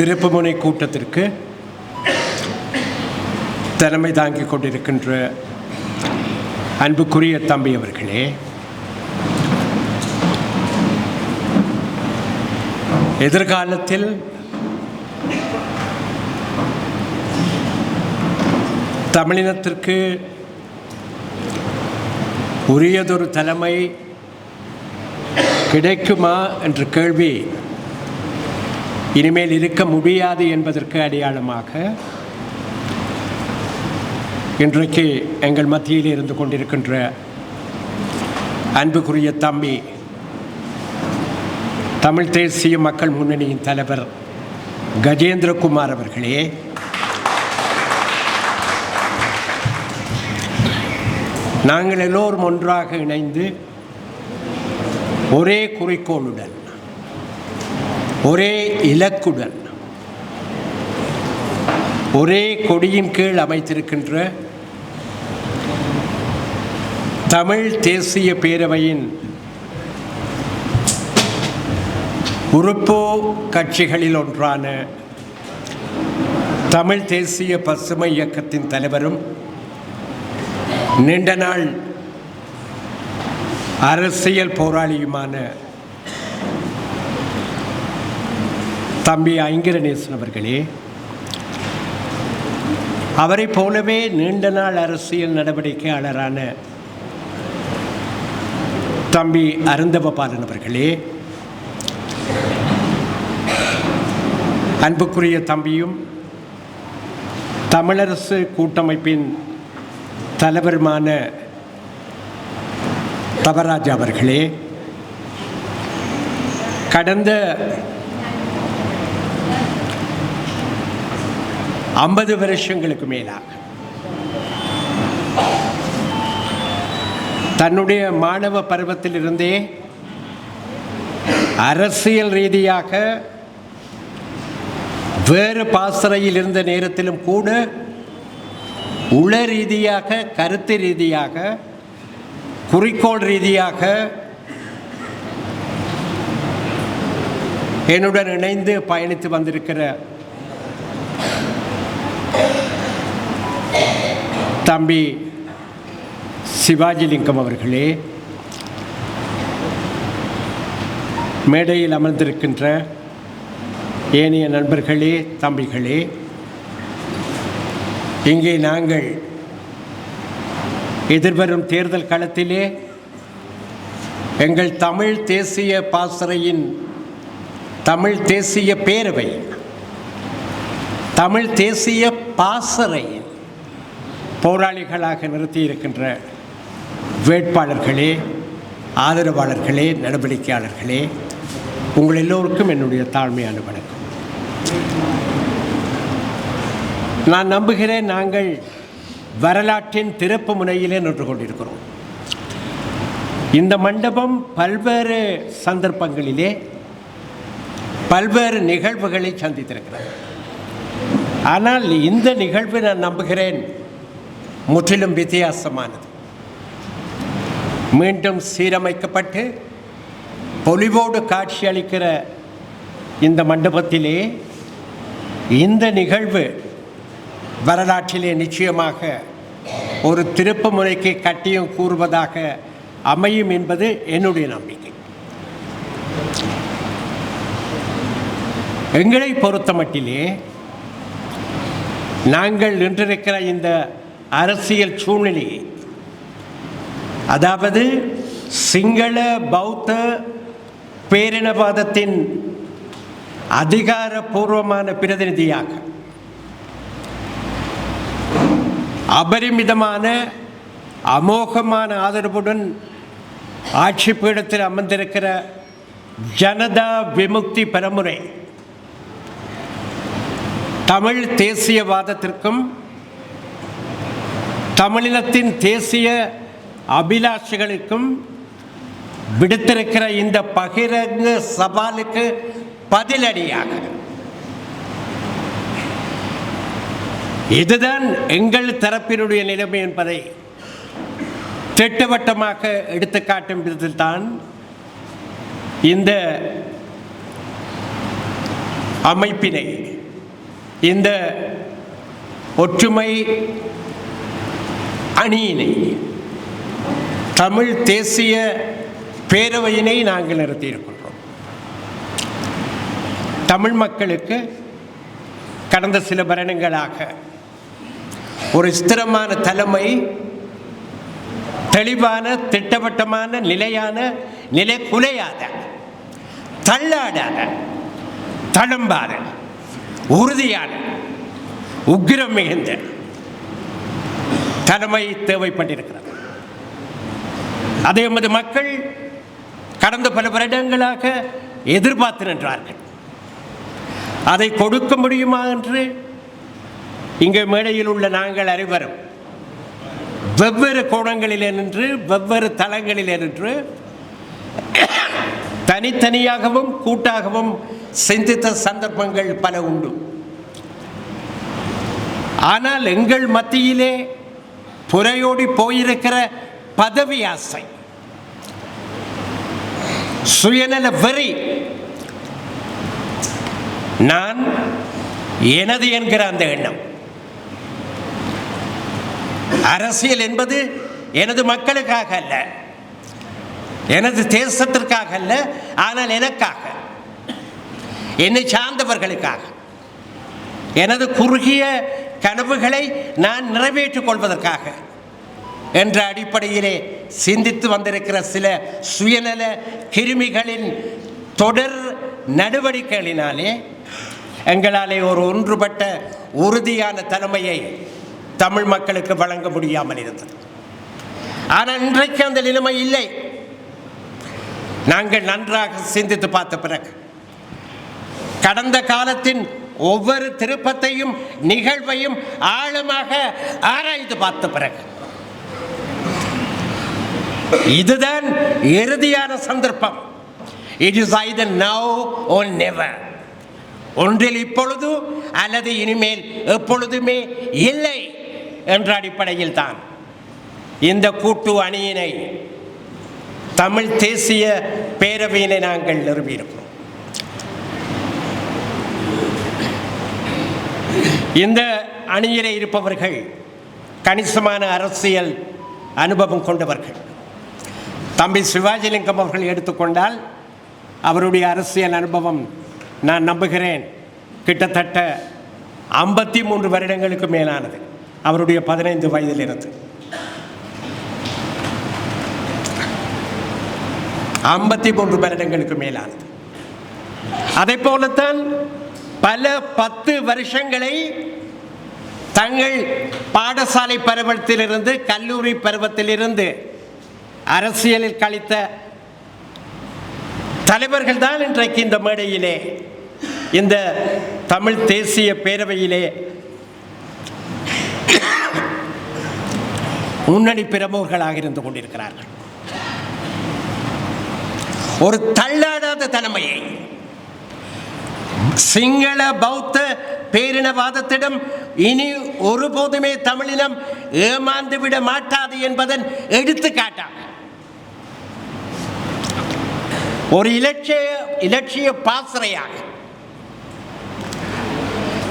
திருப்புமுனை கூட்டத்திற்கு தலைமை தாங்கிக் கொண்டிருக்கின்ற அன்புக்குரிய தம்பி அவர்களே எதிர்காலத்தில் தமிழினத்திற்கு உரியதொரு தலைமை கிடைக்குமா என்ற கேள்வி இனிமேல் இருக்க முடியாது என்பதற்கு அடையாளமாக இன்றைக்கு எங்கள் மத்தியில் இருந்து கொண்டிருக்கின்ற அன்புக்குரிய தம்பி தமிழ் தேசிய மக்கள் முன்னணியின் தலைவர் கஜேந்திரகுமார் அவர்களே. நாங்கள் எல்லோரும் ஒன்றாக இணைந்து ஒரே குறிக்கோளுடன் ஒரே இலக்குடன் ஒரே கொடியின் கீழ் அமைத்திருக்கின்ற தமிழ் தேசிய பேரவையின் உறுப்பு கட்சிகளில் ஒன்றான தமிழ் தேசிய பசுமை இயக்கத்தின் தலைவரும் நீண்ட நாள் அரசியல் போராளியுமான தம்பி ஐங்கரநேசன் அவர்களே அவரை போலவே நீண்ட நாள் அரசியல் நடவடிக்கையாளரான தம்பி அருந்தவபாலன் அவர்களே அன்புக்குரிய தம்பியும் தமிழரசு கூட்டமைப்பின் தலைவருமான தவராஜ் அவர்களே கடந்த ஐம்பது வருஷங்களுக்கு மேலாக தன்னுடைய மாணவ பருவத்திலிருந்தே அரசியல் ரீதியாக வேறு பாசறையில் இருந்த நேரத்திலும் கூட உள ரீதியாக கருத்து ரீதியாக குறிக்கோள் ரீதியாக என்னுடன் இணைந்து பயணித்து வந்திருக்கிற தம்பி சிவாஜிலிங்கம் அவர்களே மேடையில் அமர்ந்திருக்கின்ற ஏனைய நண்பர்களே தம்பிகளே இங்கே நாங்கள் எதிர்வரும் தேர்தல் களத்திலே எங்கள் தமிழ் தேசிய பாசறையின் தமிழ் தேசிய பேரவை தமிழ் தேசிய பாசறையின் போராளிகளாக நிறுத்தியிருக்கின்ற வேட்பாளர்களே ஆதரவாளர்களே நடவடிக்கையாளர்களே உங்கள் எல்லோருக்கும் என்னுடைய தாழ்மையான வணக்கம். நான் நம்புகிறேன் நாங்கள் வரலாற்றின் திறப்பு முனையிலே நின்று கொண்டிருக்கிறோம். இந்த மண்டபம் பல்வேறு சந்தர்ப்பங்களிலே பல்வேறு நிகழ்வுகளை சந்தித்திருக்கிறது. ஆனால் இந்த நிகழ்வு நான் நம்புகிறேன் முற்றிலும் வித்தியாசமானது. மீண்டும் சீரமைக்கப்பட்டு பொலிவோடு காட்சி அளிக்கிற இந்த மண்டபத்திலே இந்த நிகழ்வு வரலாற்றிலே நிச்சயமாக ஒரு திருப்பு முறைக்கு கட்டியம் கூறுவதாக அமையும் என்பது என்னுடைய நம்பிக்கை. எங்களை பொறுத்த மட்டிலே நாங்கள் நின்றிருக்கிற இந்த அரசியல் சூழ்நிலையை அதாவது சிங்கள பௌத்த பேரினவாதத்தின் அதிகாரபூர்வமான பிரதிநிதியாக அபரிமிதமான அமோகமான ஆதரவுடன் ஆட்சி பீடத்தில் அமர்ந்திருக்கிற ஜனதா விமுக்தி பரமுறை தமிழ் தேசியவாதத்திற்கும் தமிழினத்தின் தேசிய அபிலாஷைகளுக்கும் விடுத்திருக்கிற இந்த பகிரங்க சவாலுக்கு பதிலடியாக இதுதான் எங்கள் தரப்பினுடைய நிலைமை என்பதை திட்டவட்டமாக எடுத்துக்காட்டும் விதத்தில் தான் இந்த அமைப்பினை இந்த ஒற்றுமை அணியினை. தமிழ் தேசிய பேரவையினை நாங்கள் நிறுத்தியிருக்கின்றோம் தமிழ் மக்களுக்கு கடந்த சில வருடங்களாக ஒரு ஸ்திரமான தலைமை தெளிவான திட்டவட்டமான நிலையான நிலை குலையாத தள்ளாடாத தளம்பாத உறுதியான உக்கிரம் மிகுந்த தலைமை தேவைப்பட்டிருக்கிறது. அதை எமது மக்கள் கடந்த பல வருடங்களாக எதிர்பார்த்து நின்றார்கள். அதை கொடுக்க முடியுமா என்று இங்கே மேடையில் உள்ள நாங்கள் அனைவரும் வெவ்வேறு கோணங்களில் நின்று வெவ்வேறு தளங்களில் நின்று தனித்தனியாகவும் கூட்டாகவும் சிந்தித்த சந்தர்ப்பங்கள் பல உண்டு. ஆனால் எங்கள் மத்தியிலே புறையோடி போயிருக்கிற பதவி ஆசை சுயநல வெறி. நான் எனது என்கிற அந்த எண்ணம். அரசியல் என்பது எனது மக்களுக்காக அல்ல. எனது தேசத்திற்காக அல்ல ஆனால் எனக்காக. என்னை சார்ந்தவர்களுக்காக. எனது குறுகிய கனவுகளை நான் நிறைவேற்றிக் கொள்வதற்காக என்ற அடிப்படையிலே சிந்தித்து வந்திருக்கிற சில சுயநல கிருமிகளின் தொடர் நடவடிக்கைகளினாலே எங்களாலே ஒரு ஒன்றுபட்ட உறுதியான தலைமையை தமிழ் மக்களுக்கு வழங்க முடியாமல் இருந்தது. ஆனால் இன்றைக்கு அந்த நிலைமை இல்லை. நாங்கள் நன்றாக சிந்தித்து பார்த்த பிறகு கடந்த காலத்தின் ஒவ்வொரு திருப்பத்தையும் நிகழ்வையும் ஆழமாக ஆராய்ந்து பார்த்த பிறகு இதுதான் இறுதியான சந்தர்ப்பம். It is either now or never ஒன்றில் இப்பொழுது அல்லது இனிமேல் எப்பொழுதுமே இல்லை என்ற அடிப்படையில் தான் இந்த கூட்டு அணியினை தமிழ் தேசிய பேரவையினை நாங்கள் நிறுவியிருக்கிறோம் இந்த அணியிலே இருப்பவர்கள் கணிசமான அரசியல் அனுபவம் கொண்டவர்கள். தம்பி சிவாஜிலிங்கம் அவர்கள் எடுத்துக்கொண்டால் அவருடைய அரசியல் அனுபவம் நான் நம்புகிறேன் கிட்டத்தட்ட ஐம்பத்தி மூன்று வருடங்களுக்கு மேலானது. அவருடைய பதினைந்து வயதிலிருந்து. ஐம்பத்தி மூன்று வருடங்களுக்கு மேலானது. அதை போலத்தான் பல பத்து வருஷங்களை தங்கள் பாடசாலை பருவத்திலிருந்து கல்லூரி பருவத்திலிருந்து அரசியலில் கழித்த தலைவர்கள் தான் இன்றைக்கு இந்த மேடையிலே இந்த தமிழ் தேசிய பேரவையிலே. முன்னணி பிரமுகர்களாக இருந்து கொண்டிருக்கிறார்கள். ஒரு தள்ளாடாத தலைமையை சிங்கள பௌத்த பேரினவாதத்திடம் இனி ஒருபோதுமே தமிழினம் ஏமாந்து விட மாட்டாது என்பதன் எடுத்துக்காட்டாக ஒரு இலட்சிய இலட்சிய பாசறையாக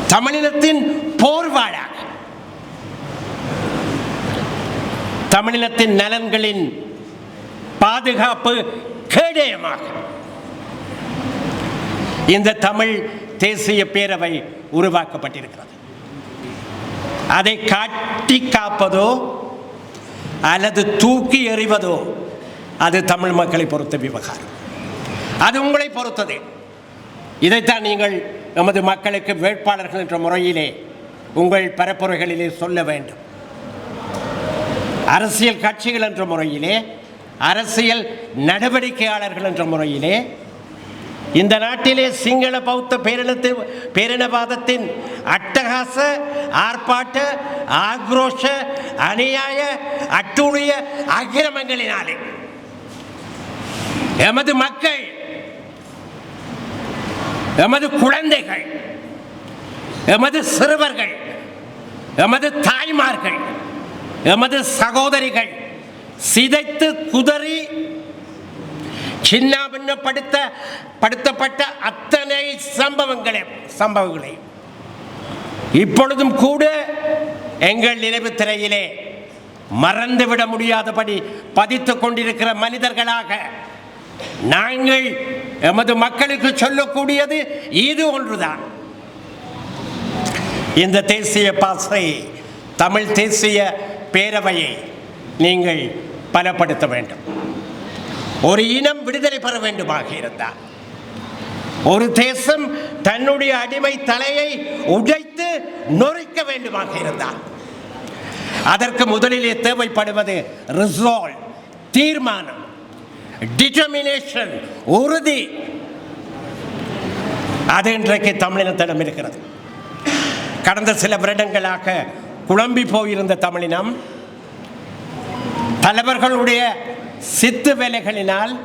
தமிழினத்தின் போர்வாழாக தமிழினத்தின் நலன்களின் பாதுகாப்பு கேடயமாக இந்த தமிழ் தேசிய பேரவை உருவாக்கப்பட்டிருக்கிறது. அதை காட்டி காப்பதோ அல்லது தூக்கி எறிவதோ அது தமிழ் மக்களை பொறுத்த விவகாரம். அது உங்களை பொறுத்தது. இதைத்தான் நீங்கள் நமது மக்களுக்கு வேட்பாளர்கள் என்ற முறையிலே உங்கள் பரப்புரைகளிலே சொல்ல வேண்டும். அரசியல் கட்சிகள் என்ற முறையிலே அரசியல் நடவடிக்கையாளர்கள் என்ற முறையிலே இந்த நாட்டிலே சிங்கள பௌத்த பேரினத்தை பேரினவாதத்தின் அட்டகாச ஆர்ப்பாட்ட ஆக்ரோஷ அநியாய அட்டுழிய அகிரமங்களினாலே எமது மக்கள் எமது குழந்தைகள் எமது சிறுவர்கள் எமது தாய்மார்கள் எமது சகோதரிகள் சிதைத்து குதறி சின்னாபின்னப்படுத்த படுத்தப்பட்ட அத்தனை சம்பவங்களே சம்பவங்களே. இப்பொழுதும் கூட எங்கள் நினைவு திரையிலே மறந்துவிட முடியாதபடி பதித்து கொண்டிருக்கிற மனிதர்களாக நாங்கள் எமது மக்களுக்கு சொல்லக்கூடியது இது ஒன்றுதான். இந்த தேசிய பாசை தமிழ் தேசிய பேரவையை நீங்கள் பலப்படுத்த வேண்டும். ஒரு இனம் விடுதலை பெற வேண்டுமாக இருந்தார். ஒரு தேசம் தன்னுடைய அடிமை தலையை உடைத்து நொறுக்க வேண்டுமாக இருந்தார். அதற்கு முதலிலே தேவைப்படுவது ரிசால்வ் தீர்மானம் டிட்டர்மினேஷன் உறுதி. அது இன்றைக்கு தமிழினத்திடம் இருக்கிறது. கடந்த சில வருடங்களாக குழம்பி போயிருந்த தமிழினம் தலைவர்களுடைய சித்து வேலைகளினால்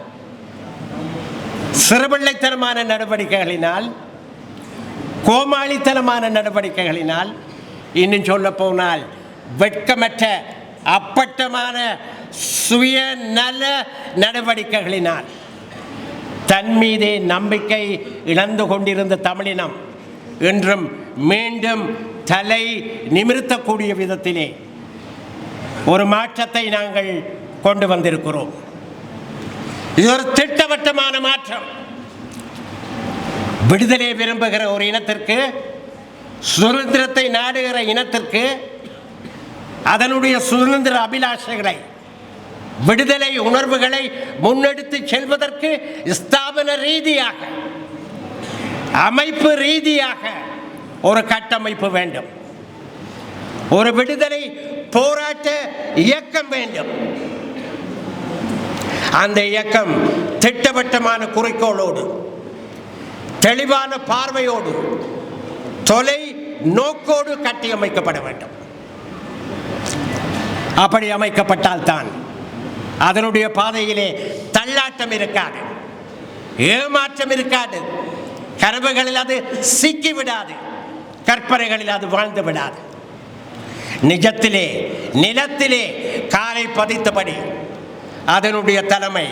சிறுபிள்ளைத்தனமான நடவடிக்கைகளினால் கோமாளித்தனமான நடவடிக்கைகளினால் இன்னும் சொல்ல போனால் வெட்கமற்ற அப்பட்டமான சுயநல நடவடிக்கைகளினால். தன் மீதே நம்பிக்கை இழந்து கொண்டிருந்த தமிழினம் என்றும் மீண்டும் தலை நிமிர்த்தக்கூடிய விதத்திலே ஒரு மாற்றத்தை நாங்கள் கொண்டு வந்திருக்கிறோம். இது ஒரு திட்டவட்டமான மாற்றம். விடுதலை விரும்புகிற ஒரு இனத்திற்கு சுதந்திரத்தை நாடுகிற இனத்திற்கு அதனுடைய சுதந்திர அபிலாஷைகளை விடுதலை உணர்வுகளை முன்னெடுத்து செல்வதற்கு ஸ்தாபன ரீதியாக அமைப்பு ரீதியாக ஒரு கட்டமைப்பு வேண்டும். ஒரு விடுதலை போராட்ட இயக்கம் வேண்டும். அந்த இயக்கம் திட்டவட்டமான குறிக்கோளோடு தெளிவான பார்வையோடு தொலை நோக்கோடு கட்டியமைக்கப்பட வேண்டும். அப்படி அமைக்கப்பட்டால் தான் அதனுடைய பாதையிலே தள்ளாட்டம் இருக்காது ஏமாற்றம் இருக்காது கனவுகளில் அது சிக்கி விடாது கற்பனைகளில் அது வாழ்ந்து விடாது. நிஜத்திலே நிலத்திலே காலை பதித்தபடி அதனுடைய தலைமை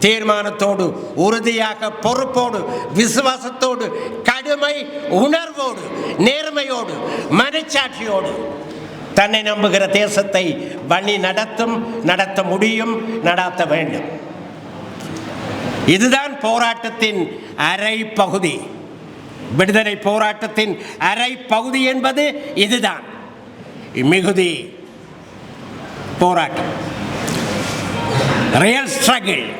தீர்மானத்தோடு உறுதியாக பொறுப்போடு விசுவாசத்தோடு கடுமை உணர்வோடு நேர்மையோடு மனச்சாட்சியோடு தன்னை நம்புகிற தேசத்தை வழி நடத்தும் நடத்த முடியும் நடாத்த வேண்டும். இதுதான் போராட்டத்தின் அரை பகுதி விடுதலை போராட்டத்தின் அரை பகுதி என்பது இதுதான். மிகுதி போராட்டம். ரியல் ஸ்ட்ரகிள்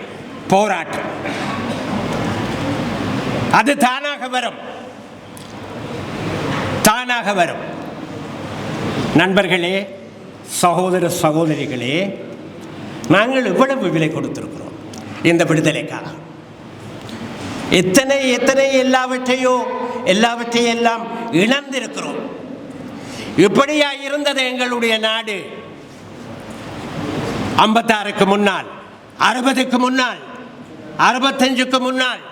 போராட்டம். அது தானாக வரும். தானாக வரும். நண்பர்களே சகோதர சகோதரிகளே நாங்கள் இவ்வளவு விலை கொடுத்திருக்கிறோம் இந்த விடுதலைக்காக. எத்தனை எத்தனை எல்லாவற்றையோ எல்லாவற்றையும் எல்லாம் இழந்திருக்கிறோம். இப்படியா இருந்தது எங்களுடைய நாடு. ஐம்பத்தாறுக்கு முன்னால் அறுபதுக்கு முன்னால் அறுபத்தஞ்சுக்கு முன்னால்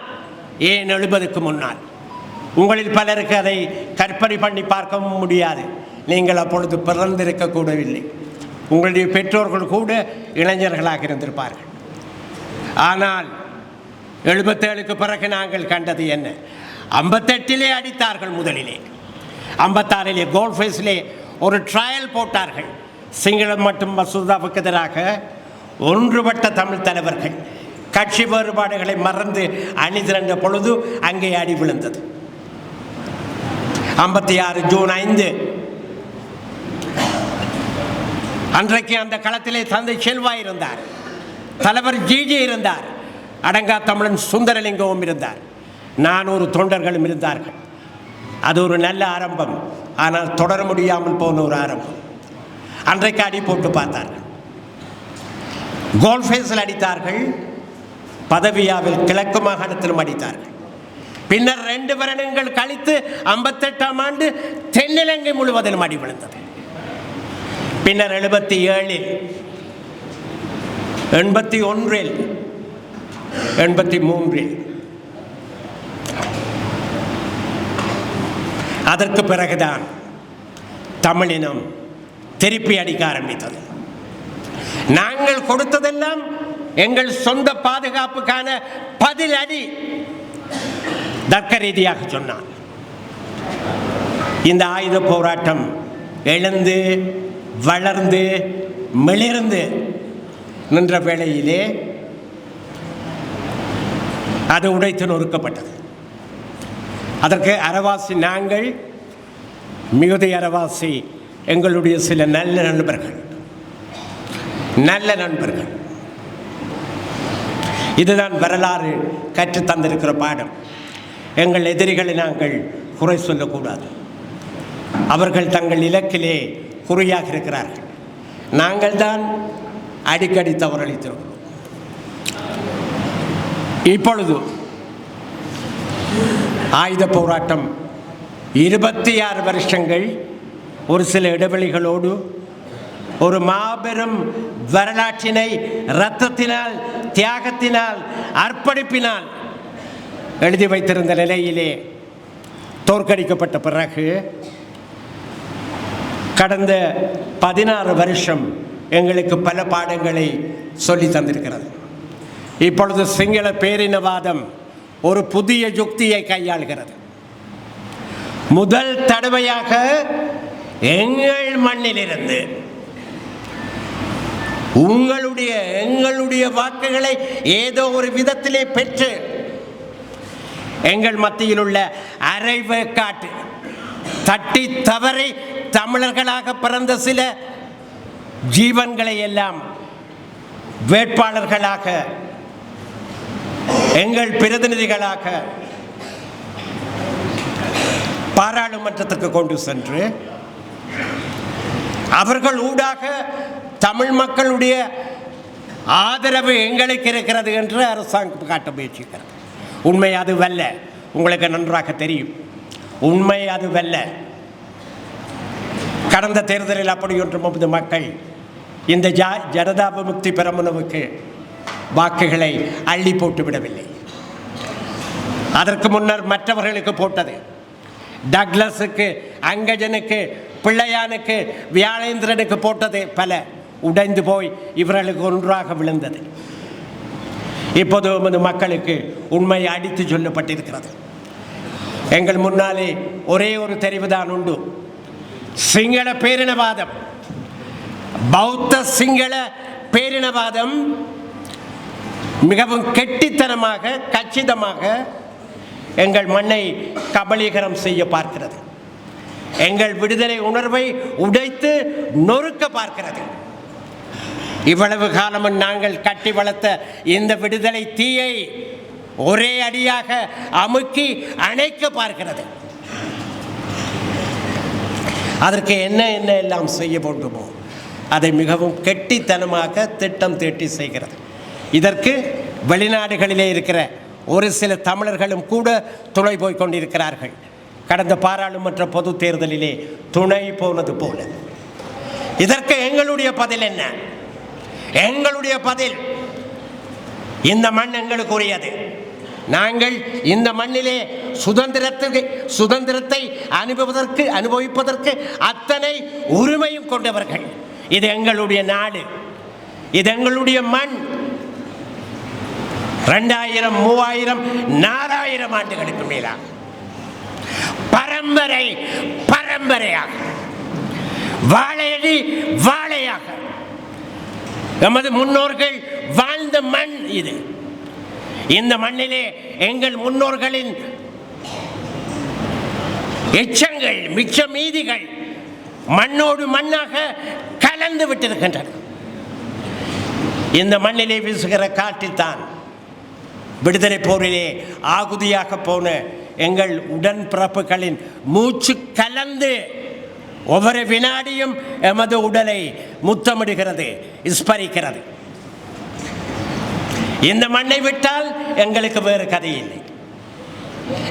ஏன் எழுபதுக்கு முன்னால்? உங்களில் பலருக்கு அதை கற்பனை பண்ணி பார்க்கவும் முடியாது. நீங்கள் அப்பொழுது பிறந்திருக்க கூடவில்லை உங்களுடைய பெற்றோர்கள் கூட இளைஞர்களாக இருந்திருப்பார்கள். ஆனால் எழுபத்தேழுக்கு பிறகு நாங்கள் கண்டது என்ன? ஐம்பத்தெட்டிலே அடித்தார்கள் முதலிலே. ஐம்பத்தாறிலே கோல்ஃபேஸிலே ஒரு ட்ரையல் போட்டார்கள். சிங்களம் மற்றும் மசூதாவுக்கு எதிராக ஒன்றுபட்ட தமிழ் தலைவர்கள் கட்சி வேறுபாடுகளை மறந்து அணி திரண்ட பொழுது அங்கே அடி விழுந்தது. ஐம்பத்தி ஆறு ஜூன் ஐந்து. அன்றைக்கு அந்த களத்திலே தந்தை செல்வா இருந்தார். தலைவர் ஜிஜி இருந்தார். அடங்கா தமிழன் சுந்தரலிங்கமும் இருந்தார். நானூறு தொண்டர்களும் இருந்தார்கள். அது ஒரு நல்ல ஆரம்பம். ஆனால் தொடர முடியாமல் போன ஒரு ஆரம்பம். அன்றைக்கு அடி போட்டு பார்த்தார்கள். கோல்ஃபேஸில் அடித்தார்கள். பதவியாவில் கிழக்கு மாகாணத்திலும் அடித்தார்கள். பின்னர் ரெண்டு வருடங்கள் கழித்து ஐம்பத்தெட்டாம் ஆண்டு தென்னிலங்கை முழுவதிலும் அடி விழுந்தது. பின்னர் எழுபத்தி ஏழில் எண்பத்தி ஒன்றில் எண்பத்தி மூன்றில் அதற்கு பிறகுதான் தமிழினம் திருப்பி அடிக்க ஆரம்பித்தது. நாங்கள் கொடுத்ததெல்லாம் எங்கள் சொந்த பாதுகாப்புக்கான பதில் அடி தர்க்க ரீதியாக சொன்னான் இந்த ஆயுத போராட்டம் எழுந்து வளர்ந்து மிளிர்ந்து நின்ற வேளையிலே அது உடைத்து நொறுக்கப்பட்டது. அதற்கு அரவாசி நாங்கள் மிகுதி அரவாசி எங்களுடைய சில நல்ல நண்பர்கள் நல்ல நண்பர்கள். இதுதான் வரலாறு கற்றுத் தந்திருக்கிற பாடம். எங்கள் எதிரிகளை நாங்கள் குறை சொல்லக்கூடாது. அவர்கள் தங்கள் இலக்கிலே குறியாக இருக்கிறார்கள். நாங்கள் தான் அடிக்கடி தவறளித்திருக்கிறோம். இப்பொழுது ஆயுத போராட்டம் இருபத்தி ஆறு வருஷங்கள் ஒரு சில இடைவெளிகளோடு ஒரு மாபெரும் வரலாற்றினை இரத்தத்தினால் தியாகத்தினால் அர்ப்பணிப்பினால் எழுதி வைத்திருந்த நிலையிலே தோற்கடிக்கப்பட்ட பிறகு கடந்த பதினாறு வருஷம் எங்களுக்கு பல பாடங்களை சொல்லி தந்திருக்கிறது. இப்பொழுது சிங்கள பேரினவாதம் ஒரு புதிய யுக்தியை கையாளுகிறது. முதல் தடவையாக எங்கள் மண்ணிலிருந்து உங்களுடைய எங்களுடைய வாக்குகளை ஏதோ ஒரு விதத்திலே பெற்று எங்கள் மத்தியில் உள்ள அரைவேக்காட்டு தட்டி தவறி தமிழர்களாக பிறந்த சில ஜீவன்களை எல்லாம் வேட்பாளர்களாக எங்கள் பிரதிநிதிகளாக பாராளுமன்றத்துக்கு கொண்டு சென்று அவர்கள் ஊடாக தமிழ் மக்களுடைய ஆதரவு எங்களுக்கு இருக்கிறது என்று அரசாங்கம் காட்ட முயற்சிக்கிறது. உண்மை அது வல்ல. உங்களுக்கு நன்றாக தெரியும். உண்மை அது வல்ல. கடந்த தேர்தலில் அப்படி ஒன்று முப்பது மக்கள் இந்த ஜா ஜனதா விமுக்தி பெரமுனவுக்கு வாக்குகளை அள்ளி போட்டு விடவில்லை. அதற்கு முன்னர் மற்றவர்களுக்கு போட்டது. டக்ளஸுக்கு அங்கஜனுக்கு பிள்ளையானுக்கு வியாழேந்திரனுக்கு போட்டது பல. உடைந்து போய் இவர்களுக்கு ஒன்றாக விழுந்தது. இப்போது நமது மக்களுக்கு உண்மை அடித்து சொல்லப்பட்டிருக்கிறது. எங்கள் முன்னாலே ஒரே ஒரு தெரிவுதான் உண்டு. சிங்கள பேரினவாதம். பௌத்த சிங்கள பேரினவாதம் மிகவும் கெட்டித்தனமாக கச்சிதமாக எங்கள் மண்ணை கபலீகரம் செய்ய பார்க்கிறது. எங்கள் விடுதலை உணர்வை உடைத்து நொறுக்க பார்க்கிறது. இவ்வளவு காலமும் நாங்கள் கட்டி வளர்த்த இந்த விடுதலை தீயை ஒரே அடியாக அமுக்கி அணைக்க பார்க்கிறது. அதற்கு என்ன என்ன எல்லாம் செய்ய வேண்டுமோ அதை மிகவும் கெட்டித்தனமாக திட்டம் தீட்டி செய்கிறது. இதற்கு வெளிநாடுகளிலே இருக்கிற ஒரு சில தமிழர்களும் கூட துணை போய் கொண்டிருக்கிறார்கள். கடந்த பாராளுமன்ற பொது தேர்தலிலே துணை போனது போல. இதற்கு எங்களுடைய பதில் என்ன? எங்களுடைய பதில் இந்த மண் எங்களுக்கு உரியது நாங்கள் இந்த மண்ணிலே சுதந்திரத்துக்கு சுதந்திரத்தை அனுபவதற்கு அனுபவிப்பதற்கு அத்தனை உரிமையும் கொண்டவர்கள். இது எங்களுடைய நாடு. இது எங்களுடைய மண். ரெண்டாயிரம் மூவாயிரம் நாலாயிரம் ஆண்டுகளுக்கு மேலாக. பரம்பரை பரம்பரையாக. வாழையடி வாழையாக. நமது முன்னோர்கள் வாழ்ந்த மண் இது. இந்த மண்ணிலே எங்கள் முன்னோர்களின் எச்சங்கள் மிச்ச மீதிகள் மண்ணோடு மண்ணாக கலந்து விட்டிருக்கின்றன. இந்த மண்ணிலே வீசுகிற காற்றில்தான் விடுதலை போரிலே ஆகுதியாக போன எங்கள் உடன்பிறப்புகளின் மூச்சு கலந்து ஒவ்வொரு வினாடியும் எமது உடலை முத்தமிடுகிறது ஸ்பரிக்கிறது இந்த மண்ணை விட்டால் எங்களுக்கு வேறு கதை இல்லை.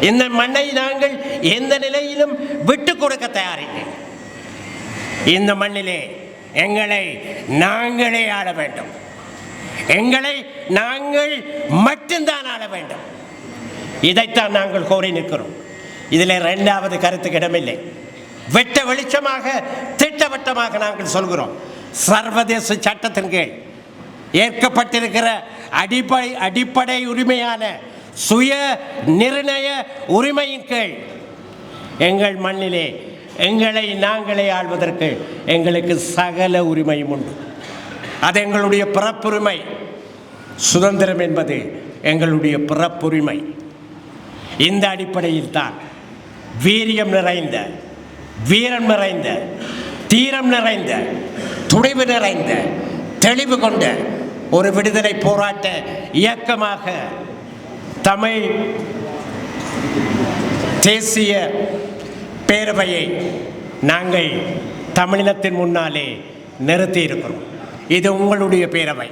இந்த மண்ணை நாங்கள் எந்த நிலையிலும் விட்டு கொடுக்க தயாரில்லை. இந்த மண்ணிலே எங்களை நாங்களே ஆள வேண்டும். எங்களை நாங்கள் மட்டும்தான் ஆள வேண்டும். இதைத்தான் நாங்கள் கோரி நிற்கிறோம். இதில் இரண்டாவது கருத்து இடமில்லை. வெட்ட வெளிச்சமாக திட்டவட்டமாக நாங்கள் சொல்கிறோம். சர்வதேச சட்டத்தின் கீழ் ஏற்கப்பட்டிருக்கிற அடிப்படை அடிப்படை உரிமையான சுய நிர்ணய உரிமையின் கீழ் எங்கள் மண்ணிலே எங்களை நாங்களே ஆள்வதற்கு எங்களுக்கு சகல உரிமையும் உண்டு. அது எங்களுடைய பிறப்புரிமை. சுதந்திரம் என்பது எங்களுடைய பிறப்புரிமை. இந்த அடிப்படையில் தான் வீரியம் நிறைந்த வீரம் நிறைந்த தீரம் நிறைந்த துணிவு நிறைந்த தெளிவு கொண்ட ஒரு விடுதலை போராட்ட இயக்கமாக தமிழ் தேசிய பேரவையை நாங்கள் தமிழினத்தின் முன்னாலே நிறுத்தி இருக்கிறோம். இது உங்களுடைய பேரவை.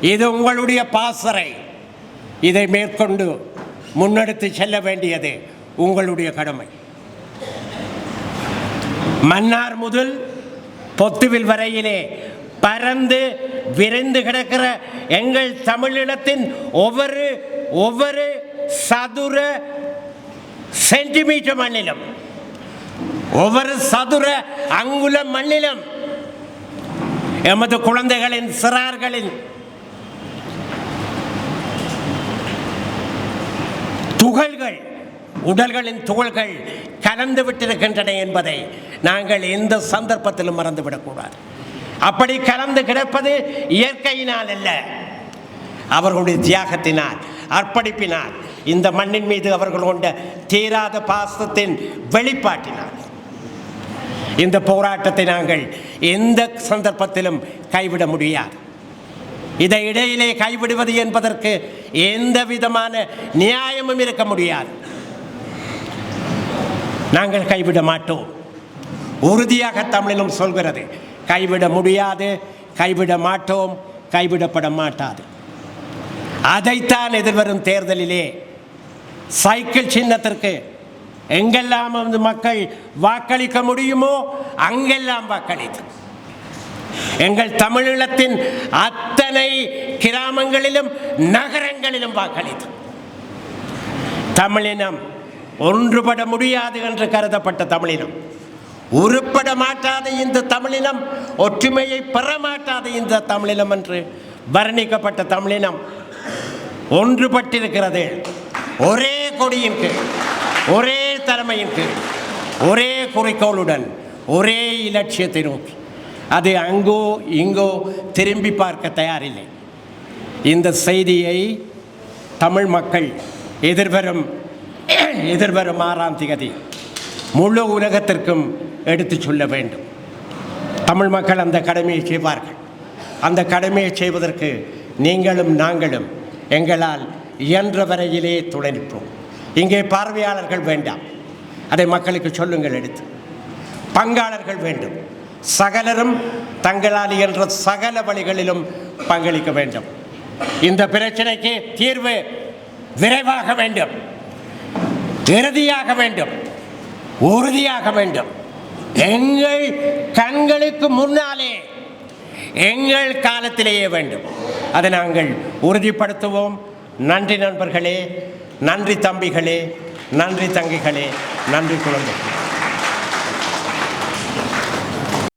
இது உங்களுடைய பாசறை. இதை மேற்கொண்டு முன்னெடுத்து செல்ல வேண்டியது உங்களுடைய கடமை. மன்னார் முதல் பொத்துவில் வரையிலே பறந்து விரைந்து கிடக்கிற எங்கள் தமிழினத்தின் ஒவ்வொரு ஒவ்வொரு சதுர சென்டிமீட்டர் மண்ணிலும் ஒவ்வொரு சதுர அங்குல மண்ணிலும் எமது குழந்தைகளின் சிறார்களின் துகள்கள் உடல்களின் துகள்கள் கலந்து விட்டிருக்கின்றன என்பதை நாங்கள் எந்த சந்தர்ப்பத்திலும் மறந்துவிடக்கூடாது. அப்படி கலந்து கிடப்பது இயற்கையினால் அல்ல. அவர்களுடைய தியாகத்தினால் அர்ப்பணிப்பினால் இந்த மண்ணின் மீது அவர்கள் கொண்ட தீராத பாசத்தின் வெளிப்பாட்டினால். இந்த போராட்டத்தை நாங்கள் எந்த சந்தர்ப்பத்திலும் கைவிட முடியாது. இதை இடையிலே கைவிடுவது என்பதற்கு எந்த விதமான நியாயமும் இருக்க முடியாது. நாங்கள் கைவிட மாட்டோம். உறுதியாக தமிழிலும் சொல்கிறது கைவிட முடியாது கைவிட மாட்டோம் கைவிடப்பட மாட்டாது. அதைத்தான் எதிர்வரும் தேர்தலிலே சைக்கிள் சின்னத்திற்கு எங்கெல்லாம் வந்து மக்கள் வாக்களிக்க முடியுமோ அங்கெல்லாம் வாக்களித்து எங்கள் தமிழீழத்தின் அத்தனை கிராமங்களிலும் நகரங்களிலும் வாக்களித்து தமிழினம் ஒன்றுபட முடியாது என்று கருதப்பட்ட தமிழினம். உருப்பட மாட்டாத இந்த தமிழினம். ஒற்றுமையை பெற மாட்டாத இந்த தமிழினம் என்று வர்ணிக்கப்பட்ட தமிழினம் ஒன்றுபட்டிருக்கிறது. ஒரே கொடியின் கீழ் ஒரே தலைமையின் கீழ் ஒரே குறிக்கோளுடன் ஒரே இலட்சியத்தை நோக்கி. அது அங்கோ இங்கோ திரும்பி பார்க்க தயாரில்லை. இந்த செய்தியை தமிழ் மக்கள் எதிர்வரும் எதிர்வரும் ஆறாம் திகதி முழு உலகத்திற்கும் எடுத்துச் சொல்ல வேண்டும். தமிழ் மக்கள் அந்த கடமையை செய்வார்கள். அந்த கடமையை செய்வதற்கு நீங்களும் நாங்களும் எங்களால் இயன்ற வரையிலே துணைப்போம் இங்கே பார்வையாளர்கள் வேண்டாம். அதை மக்களுக்கு சொல்லுங்கள் எடுத்து. பங்காளர்கள் வேண்டும். சகலரும் தங்களால் இயன்ற சகல வழிகளிலும் பங்களிக்க வேண்டும். இந்த பிரச்சனைக்கு தீர்வு விரைவாக வேண்டும். இறுதியாக வேண்டும் உறுதியாக வேண்டும். எங்கள் கண்களுக்கு முன்னாலே எங்கள் காலத்திலேயே வேண்டும். அதை நாங்கள் உறுதிப்படுத்துவோம். நன்றி நண்பர்களே நன்றி தம்பிகளே நன்றி தங்கிகளே நன்றி குழந்தைகளே.